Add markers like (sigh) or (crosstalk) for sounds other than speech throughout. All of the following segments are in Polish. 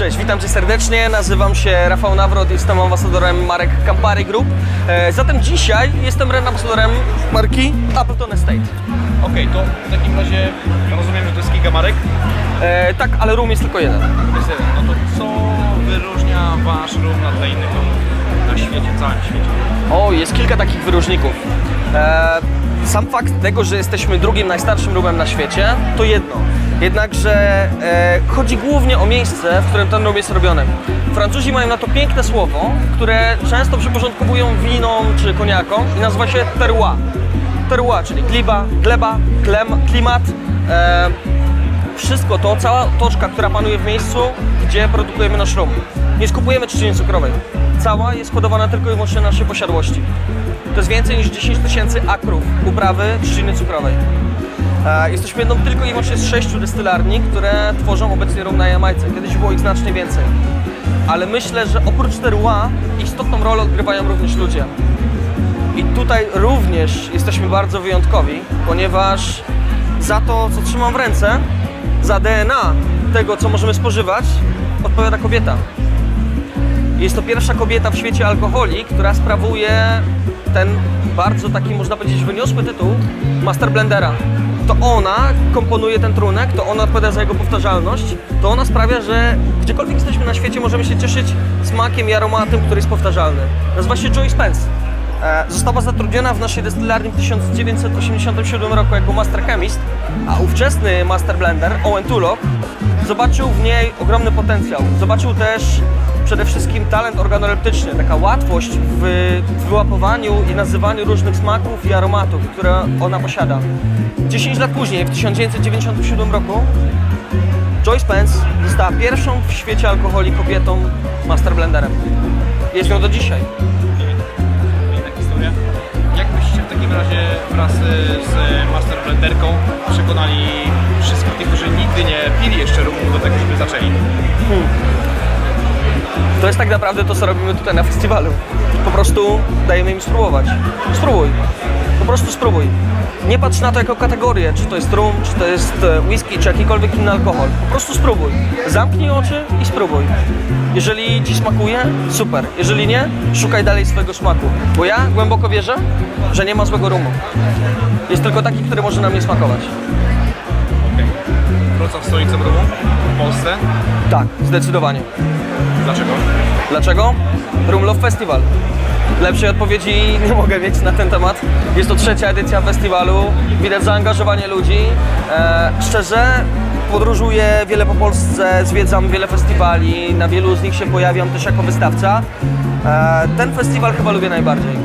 Cześć, witam Cię serdecznie, nazywam się Rafał Nawrot, jestem ambasadorem marek Campari Group. E, zatem dzisiaj jestem ambasadorem marki Appleton Estate. Okej, to w takim razie rozumiem, że to jest kilka marek. E, tak, ale room jest tylko jeden. Jest jeden. No to co wyróżnia Wasz rum na tle innych na świecie, całym świecie? O, jest kilka takich wyróżników. E, sam fakt tego, że jesteśmy drugim najstarszym rumem na świecie, to jedno. Jednakże e, chodzi głównie o miejsce, w którym ten rum jest robiony. Francuzi mają na to piękne słowo, które często przyporządkowują winom czy koniakom i nazywa się terroir. Terroir, czyli gleba, gleba, klem, klimat. E, wszystko to, cała otoczka, która panuje w miejscu, gdzie produkujemy nasz rum. Nie skupujemy trzciny cukrowej. Cała jest kodowana tylko i wyłącznie na naszej posiadłości. To jest więcej niż 10 tysięcy akrów uprawy trzciny cukrowej. E, Jesteśmy jedną tylko i wyłącznie z sześciu destylarni, które tworzą obecnie rum na Jamajce. Kiedyś było ich znacznie więcej. Ale myślę, że oprócz terroir istotną rolę odgrywają również ludzie. I tutaj również jesteśmy bardzo wyjątkowi, ponieważ za to, co trzymam w ręce, za DNA tego, co możemy spożywać, odpowiada kobieta. Jest to pierwsza kobieta w świecie alkoholi, która sprawuje ten bardzo taki, można powiedzieć, wyniosły tytuł Master Blendera. To ona komponuje ten trunek, to ona odpowiada za jego powtarzalność, to ona sprawia, że gdziekolwiek jesteśmy na świecie, możemy się cieszyć smakiem i aromatem, który jest powtarzalny. Nazywa się Joy Spence. E, Została zatrudniona w naszej destylarni w 1987 roku jako master chemist, a ówczesny master blender Owen Tulloch zobaczył w niej ogromny potencjał. Zobaczył też przede wszystkim talent organoleptyczny, taka łatwość w wyłapowaniu i nazywaniu różnych smaków i aromatów, które ona posiada. 10 lat później, w 1997 roku, Joy Spence została pierwszą w świecie alkoholi kobietą master blenderem. Jest nią do dzisiaj. W takim razie wraz z Master Blenderką przekonali wszystkich tych, którzy nigdy nie pili jeszcze rumu do tego, żeby zaczęli? To jest tak naprawdę to, co robimy tutaj na festiwalu. Po prostu dajemy im spróbować. Spróbuj. Po prostu spróbuj. Nie patrz na to jako kategorię, czy to jest rum, czy to jest e, whisky, czy jakikolwiek inny alkohol. Po prostu spróbuj. Zamknij oczy i spróbuj. Jeżeli Ci smakuje, super. Jeżeli nie, szukaj dalej swojego smaku. Bo ja głęboko wierzę, że nie ma złego rumu. Jest tylko taki, który może nam nie smakować. Wrocław stolicą rumu w Polsce. Tak, zdecydowanie. Dlaczego? Dlaczego? Room Love Festival. Lepszej odpowiedzi (laughs) nie mogę mieć na ten temat. Jest to trzecia edycja festiwalu. Widać zaangażowanie ludzi. E, szczerze, podróżuję wiele po Polsce, zwiedzam wiele festiwali. Na wielu z nich się pojawiam też jako wystawca. E, ten festiwal chyba lubię najbardziej.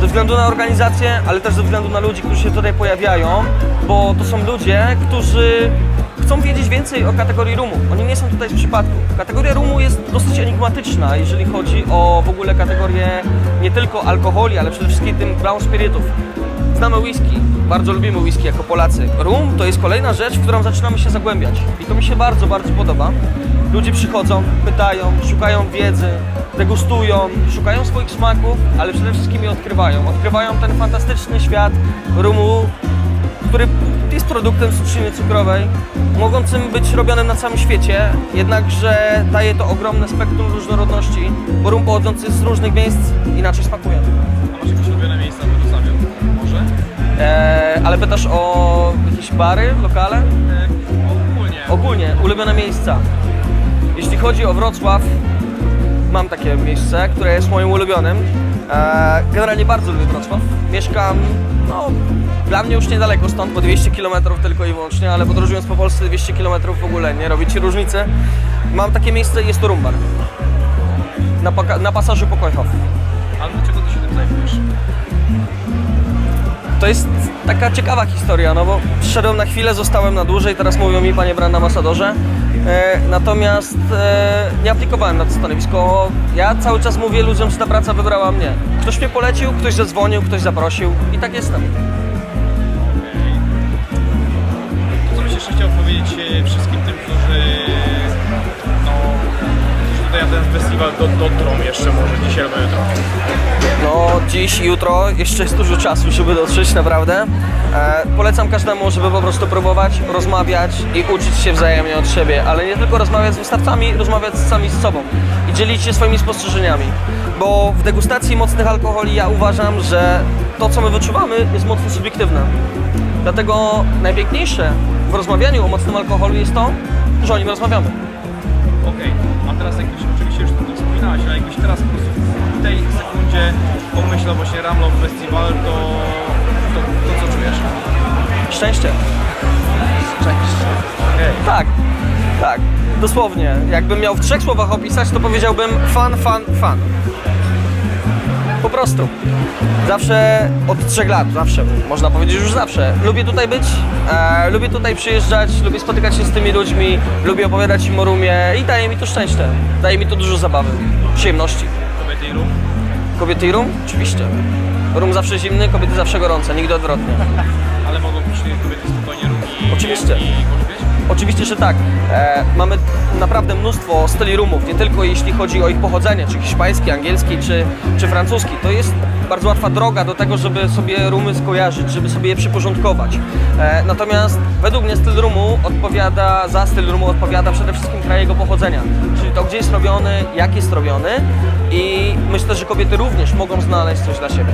Ze względu na organizację, ale też ze względu na ludzi, którzy się tutaj pojawiają, bo to są ludzie, którzy chcą wiedzieć więcej o kategorii rumu. Oni nie są tutaj z przypadku. Kategoria rumu jest dosyć enigmatyczna, jeżeli chodzi o w ogóle kategorię nie tylko alkoholi, ale przede wszystkim tym brown spiritów. Znamy whisky, bardzo lubimy whisky jako Polacy. Rum to jest kolejna rzecz, w którą zaczynamy się zagłębiać. I to mi się bardzo, bardzo podoba. Ludzie przychodzą, pytają, szukają wiedzy, degustują, szukają swoich smaków, ale przede wszystkim je odkrywają. Odkrywają ten fantastyczny świat rumu, który jest produktem z trzciny cukrowej, mogącym być robionym na całym świecie, jednakże daje to ogromne spektrum różnorodności, bo rum pochodzący z różnych miejsc inaczej smakuje. A masz jakieś ulubione miejsca w Wrocławiu? Może? Eee, ale pytasz o jakieś bary, lokale? E, ogólnie. Ogólnie, ulubione miejsca. Jeśli chodzi o Wrocław, mam takie miejsce, które jest moim ulubionym. Eee, generalnie bardzo lubię Wrocław. Mieszkam, no, dla mnie już niedaleko stąd, bo 200 km tylko i wyłącznie, ale podróżując po Polsce 200 km w ogóle nie robi Ci różnicy. Mam takie miejsce, jest to Rumbar. Na, na pasażu Pokojchow. Ale dlaczego ty się tym zajmujesz? To jest taka ciekawa historia, no bo przyszedłem na chwilę, zostałem na dłużej, teraz mówią mi panie brand ambasadorze. E, natomiast e, nie aplikowałem na to stanowisko. Ja cały czas mówię ludziom, że ta praca wybrała mnie. Ktoś mnie polecił, ktoś zadzwonił, ktoś zaprosił i tak jestem. Festiwal do, dotrą jeszcze może dzisiaj albo jutro? No, dziś i jutro jeszcze jest dużo czasu, żeby dotrzeć, naprawdę. E, polecam każdemu, żeby po prostu próbować, rozmawiać i uczyć się wzajemnie od siebie, ale nie tylko rozmawiać z wystawcami, rozmawiać sami z sobą i dzielić się swoimi spostrzeżeniami. Bo w degustacji mocnych alkoholi ja uważam, że to, co my wyczuwamy, jest mocno subiektywne. Dlatego najpiękniejsze w rozmawianiu o mocnym alkoholu jest to, że o nim rozmawiamy. Okej, a teraz jakbyś, oczywiście ale jakbyś teraz po prostu w tej sekundzie pomyślał właśnie Ramlov Festival, to, to, to co czujesz? Szczęście. Szczęście. Okej. Tak, tak, dosłownie. Jakbym miał w trzech słowach opisać, to powiedziałbym fan, fan, fan. Po prostu. Zawsze od trzech lat, zawsze, można powiedzieć już zawsze. Lubię tutaj być, e, lubię tutaj przyjeżdżać, lubię spotykać się z tymi ludźmi, lubię opowiadać im o rumie i daje mi to szczęście. Daje mi to dużo zabawy, przyjemności. Kobiety i rum? Kobiety i rum? Oczywiście. Rum zawsze zimny, kobiety zawsze gorące, nigdy odwrotnie. Ale mogą pić kobiety spokojnie rum i, Oczywiście. i pożywiać? Oczywiście, że tak. E, mamy naprawdę mnóstwo styli rumów, nie tylko jeśli chodzi o ich pochodzenie, czy hiszpański, angielski, czy, czy francuski. To jest bardzo łatwa droga do tego, żeby sobie rumy skojarzyć, żeby sobie je przyporządkować. E, natomiast według mnie styl rumu odpowiada, za styl rumu odpowiada przede wszystkim kraj jego pochodzenia. Czyli to, gdzie jest robiony, jak jest robiony i myślę, że kobiety również mogą znaleźć coś dla siebie.